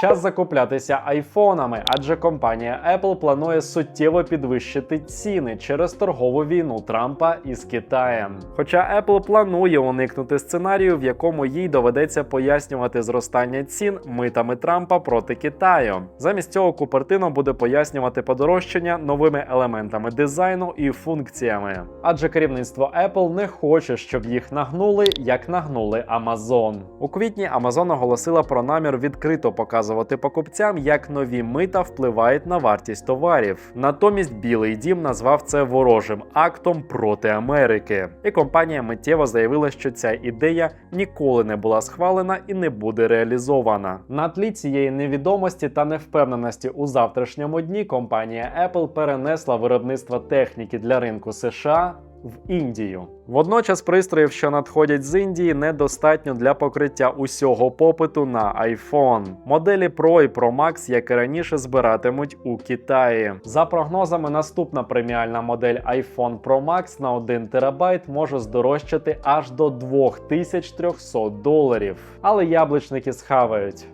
Час закуплятися айфонами, адже компанія Apple планує суттєво підвищити ціни через торгову війну Трампа із Китаєм. Хоча Apple планує уникнути сценарію, в якому їй доведеться пояснювати зростання цін митами Трампа проти Китаю. Замість цього Купертино буде пояснювати подорожчання новими елементами дизайну і функціями. Адже керівництво Apple не хоче, щоб їх нагнули, як нагнули Amazon. У квітні Amazon оголосила про намір відкрито показувати покупцям, як нові мита впливають на вартість товарів. Натомість Білий Дім назвав це ворожим актом проти Америки. І компанія миттєво заявила, що ця ідея ніколи не була схвалена і не буде реалізована. На тлі цієї невідомості та невпевненості у завтрашньому дні компанія Apple перенесла виробництво техніки для ринку США в Індію. Водночас пристроїв, що надходять з Індії, недостатньо для покриття усього попиту на iPhone. Моделі Pro і Pro Max, як і раніше, збиратимуть у Китаї. За прогнозами, наступна преміальна модель iPhone Pro Max на 1 терабайт може здорожчати аж до 2300 доларів. Але яблучники схавають.